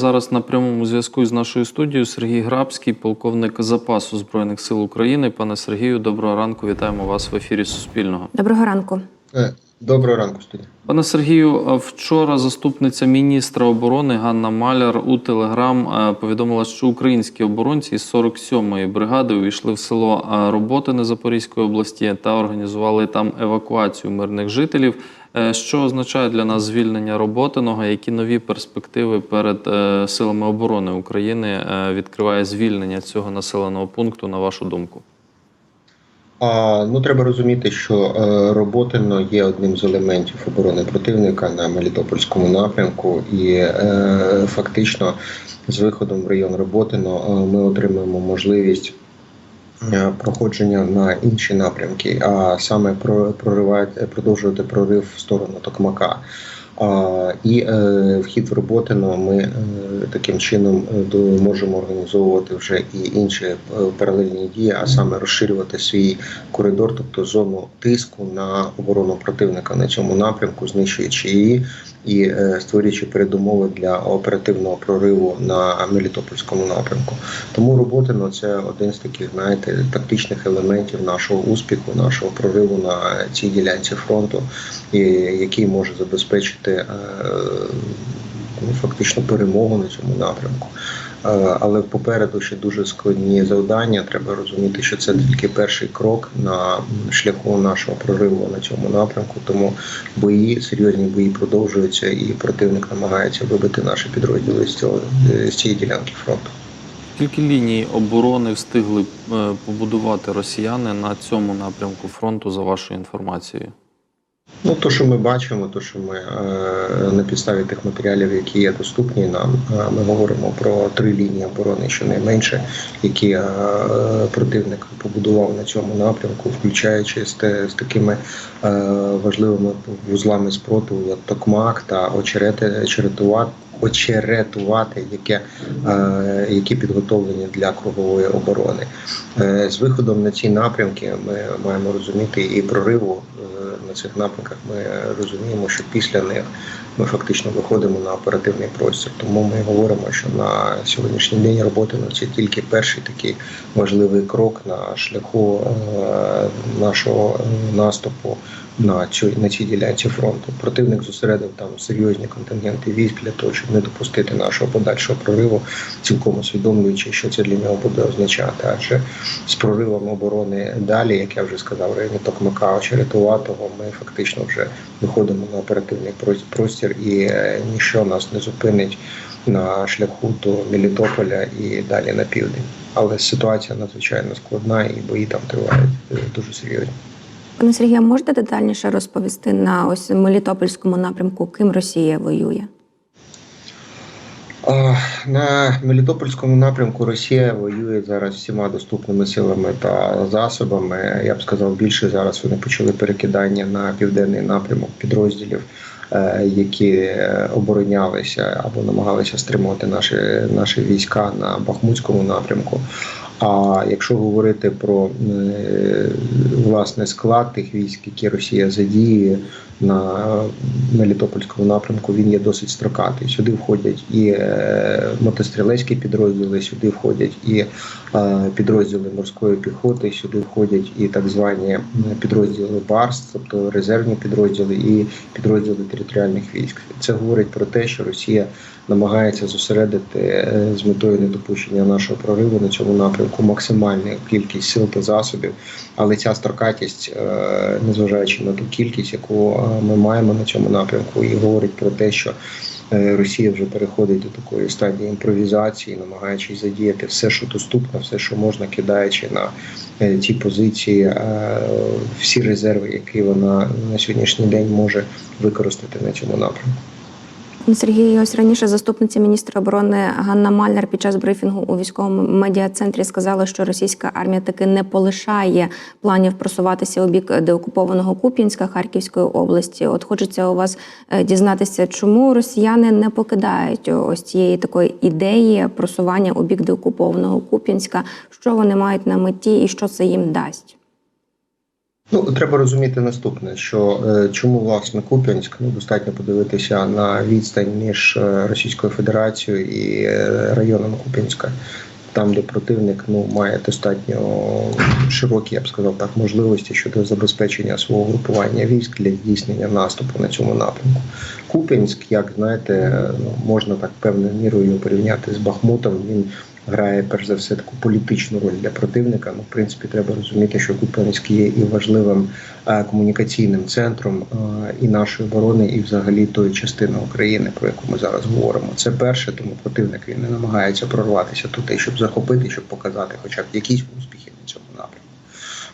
Зараз на прямому зв'язку з нашою студією Сергій Грабський, полковник запасу Збройних сил України. Пане Сергію, доброго ранку. Вітаємо вас в ефірі Суспільного. Доброго ранку. Е, Доброго ранку, студія. Пане Сергію, вчора заступниця міністра оборони Ганна Маляр у Телеграм е, повідомила, що українські оборонці з 47-ї бригади увійшли в село е, Роботине Запорізької області та організували там евакуацію мирних жителів. Е, Що означає для нас звільнення Роботиного? Які нові перспективи перед е, силами оборони України е, відкриває звільнення цього населеного пункту, на вашу думку? Ну треба розуміти, що Роботино є одним з елементів оборони противника на Мелітопольському напрямку, і фактично з виходом в район Роботино ми отримаємо можливість. Е, Проходження на інші напрямки, а саме про- проривати, продовжувати прорив в сторону Токмака. І е, вхід в Роботино ми е, таким чином е, можемо організовувати вже і інші паралельні дії, а саме розширювати свій коридор, тобто зону тиску на оборону противника на цьому напрямку, знищуючи її і створюючи передумови для оперативного прориву на Мелітопольському напрямку. Тому Роботино це один з таких, знаєте, тактичних елементів нашого успіху, нашого прориву на цій ділянці фронту, який може забезпечити е, ну, фактично перемогу на цьому напрямку. Е, Але попереду ще дуже складні завдання. Треба розуміти, що це тільки перший крок на шляху нашого прориву на цьому напрямку. Тому бої, серйозні бої продовжуються, і противник намагається вибити наші підрозділи з цього з цієї ділянки фронту. Скільки ліній оборони встигли е, побудувати росіяни на цьому напрямку фронту, за вашою інформацією? Ну, то, що ми бачимо, то що ми е, на підставі тих матеріалів, які є доступні нам, е, ми говоримо про три лінії оборони, щонайменше, які е, противник побудував на цьому напрямку, включаючи з, те, з такими е, важливими вузлами спротиву, як Токмак та очерети, очеретувати. Яке, е, які підготовлені для кругової оборони. Е, з виходом на ці напрямки ми маємо розуміти і прориву е, на цих напрямках. Ми розуміємо, що після них ми фактично виходимо на оперативний простір. Тому ми говоримо, що на сьогоднішній день роботи ну, це тільки перший такий важливий крок на шляху е, нашого наступу на на цій ділянці фронту. Противник зосередив там серйозні контингенти військ для того, щоб не допустити нашого подальшого прориву, цілком усвідомлюючи, що це для нього буде означати. Адже з проривом оборони далі, як я вже сказав, в районі Токмака Очеретуватого, ми фактично вже виходимо на оперативний простір, і е, ніщо нас не зупинить на шляху до Мелітополя і далі на південь. Але ситуація надзвичайно складна, і бої там тривають е, дуже серйозні. Пане Сергію, можете детальніше розповісти на ось Мелітопольському напрямку, ким Росія воює? На Мелітопольському напрямку Росія воює зараз всіма доступними силами та засобами. Я б сказав, більше зараз вони почали перекидання на південний напрямок підрозділів, е, які е, оборонялися або намагалися стримувати наші, наші війська на Бахмутському напрямку. А якщо говорити про е, власне склад тих військ, які Росія задіює на Мелітопольському напрямку, він є досить строкатий. Сюди входять і е, мотострілецькі підрозділи, сюди входять і е, підрозділи морської піхоти, сюди входять і так звані підрозділи БАРС, тобто резервні підрозділи і підрозділи територіальних військ. Це говорить про те, що Росія намагається зосередити з метою недопущення нашого прориву на цьому напрямку максимальну кількість сил та засобів. Але ця строкатість, е, незважаючи на ту кількість, яку е, ми маємо на цьому напрямку, і говорить про те, що е, Росія вже переходить до такої стадії імпровізації, намагаючись задіяти все, що доступно, все, що можна, кидаючи на ті позиції, всі резерви, які вона на сьогоднішній день може використати на цьому напрямку. Пане Сергію, ось раніше заступниця міністра оборони Ганна Мальнер під час брифінгу у військовому медіа-центрі сказала, що російська армія таки не полишає планів просуватися у бік деокупованого Куп'янська Харківської області. От хочеться у вас е, дізнатися, чому росіяни не покидають ось цієї такої ідеї просування у бік деокупованого Куп'янська, що вони мають на меті і що це їм дасть. Ну, треба розуміти наступне, що е, чому власне Куп'янськ ну, достатньо подивитися на відстань між е, Російською Федерацією і е, районом Куп'янська, там, де противник ну, має достатньо широкі, я б сказав так, можливості щодо забезпечення свого групування військ для здійснення наступу на цьому напрямку. Куп'янськ, як знаєте, ну, можна так певною мірою порівняти з Бахмутом. Він грає перш за все таку політичну роль для противника. Ну, в принципі, треба розуміти, що Куп'янськ є і важливим е, комунікаційним центром е, і нашої оборони, і взагалі тої частини України, про яку ми зараз говоримо. Це перше, тому противник він не намагається прорватися туди, щоб захопити, щоб показати, хоча б якісь успіхи на цьому напрямку.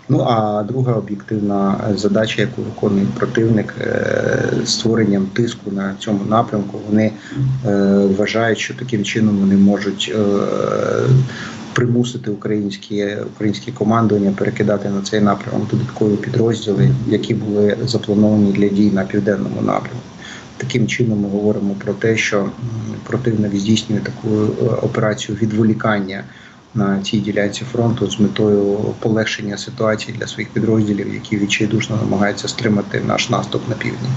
Ну а друга об'єктивна задача, яку виконує противник е, створенням тиску на цьому напрямку, вони е, вважають, що таким чином вони можуть е, примусити українські українські командування перекидати на цей напрямок додаткові підрозділи, які були заплановані для дій на південному напрямку. Таким чином ми говоримо про те, що противник здійснює таку операцію відволікання на цій ділянці фронту з метою полегшення ситуації для своїх підрозділів, які відчайдушно намагаються стримати наш наступ на півдні.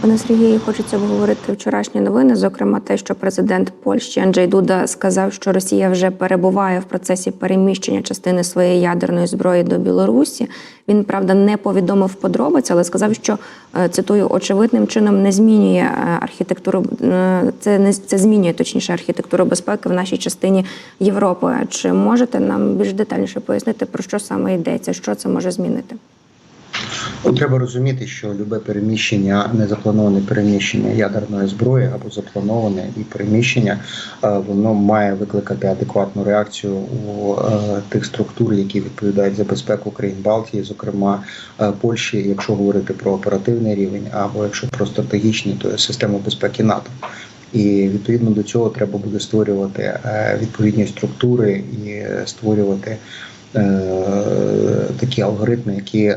Пане Сергію, хочеться обговорити вчорашні новини. Зокрема, те, що президент Польщі Анджей Дуда сказав, що Росія вже перебуває в процесі переміщення частини своєї ядерної зброї до Білорусі. Він правда не повідомив подробиць, але сказав, що е, цитую очевидним чином не змінює е, архітектуру. е, Це не це змінює точніше архітектуру безпеки в нашій частині Європи. Чи можете нам більш детальніше пояснити про що саме йдеться? Що це може змінити? Треба розуміти, що любе переміщення, незаплановане переміщення ядерної зброї або заплановане і переміщення, е, воно має викликати адекватну реакцію у е, тих структур, які відповідають за безпеку країн Балтії, зокрема е, Польщі, якщо говорити про оперативний рівень, або якщо про стратегічний, то систему безпеки НАТО. І відповідно до цього треба буде створювати відповідні структури і створювати такі алгоритми, які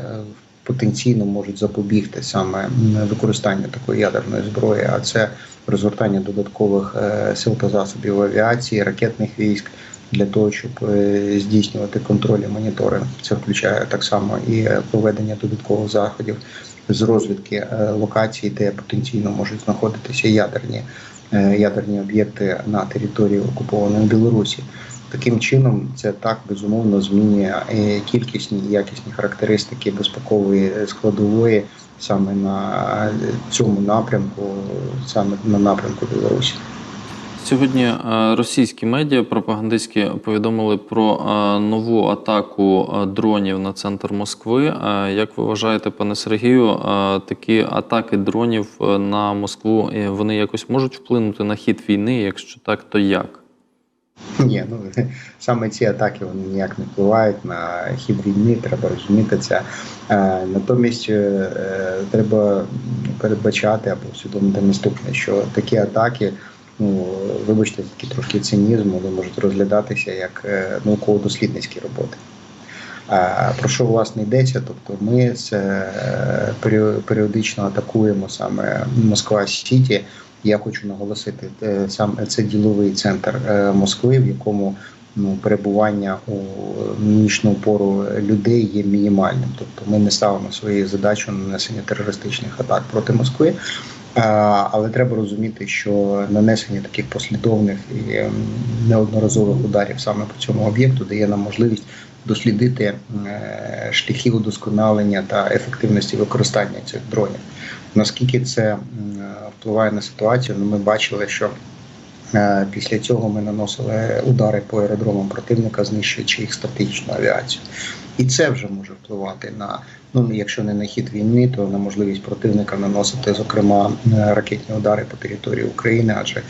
потенційно можуть запобігти саме м, використанню такої ядерної зброї, а це розгортання додаткових е, сил та засобів авіації, ракетних військ для того, щоб е, здійснювати контроль і моніторинг. Це включає так само і е, проведення додаткових заходів з розвідки локацій, де потенційно можуть знаходитися ядерні ядерні об'єкти на території окупованої Білорусі. Таким чином, це так безумовно змінює кількісні і якісні характеристики безпекової складової саме на цьому напрямку, саме на напрямку Білорусі. Сьогодні е, російські медіа пропагандистські повідомили про е, нову атаку е, дронів на центр Москви. Е, Як ви вважаєте, пане Сергію, е, такі атаки дронів е, на Москву е, вони якось можуть вплинути на хід війни? Якщо так, то як? Ні, ну саме ці атаки вони ніяк не впливають на хід війни, треба розуміти це. Е, Натомість е, треба передбачати або усвідомити наступне, що такі атаки, ну вибачте, такий трошки цинізм, вони можуть розглядатися як е, науково-дослідницькі роботи. А Про що власне йдеться? Тобто ми це е, періодично атакуємо саме Москва Сіті. Я хочу наголосити, е, сам це діловий центр е, Москви, в якому ну, перебування у нічну пору людей є мінімальним. Тобто ми не ставимо своєю задачу нанесення терористичних атак проти Москви. А, Але треба розуміти, що нанесення таких послідовних і ем, неодноразових ударів саме по цьому об'єкту дає нам можливість дослідити е, шляхи удосконалення та ефективності використання цих дронів. Наскільки це впливає на ситуацію? Ну, ми бачили, що е, після цього ми наносили удари по аеродромам противника, знищуючи їх стратегічну авіацію. І це вже може впливати на ну, якщо не на хід війни, то на можливість противника наносити, зокрема, е, ракетні удари по території України, адже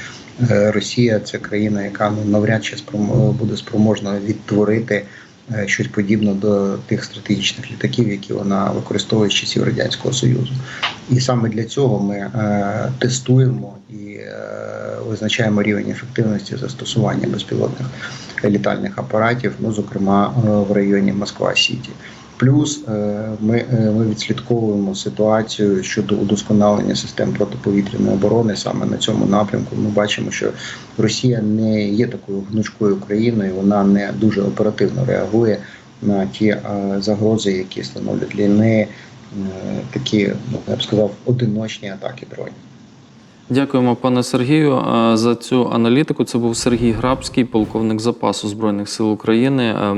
е, Росія це країна, яка ну навряд чи буде спроможна відтворити е, щось подібне до тих стратегічних літаків, які вона використовує з часів радянського союзу. І саме для цього ми е, тестуємо і е, визначаємо рівень ефективності застосування безпілотних літальних апаратів, ну зокрема е, в районі Москва Сіті. Плюс е, ми, е, ми відслідковуємо ситуацію щодо удосконалення систем протиповітряної оборони саме на цьому напрямку. Ми бачимо, що Росія не є такою гнучкою країною, вона не дуже оперативно реагує на ті загрози, які становлять для неї такі, ну, я б сказав, одиночні атаки дронів. Дякуємо, пане Сергію, е, за цю аналітику. Це був Сергій Грабський, полковник запасу Збройних сил України. Е,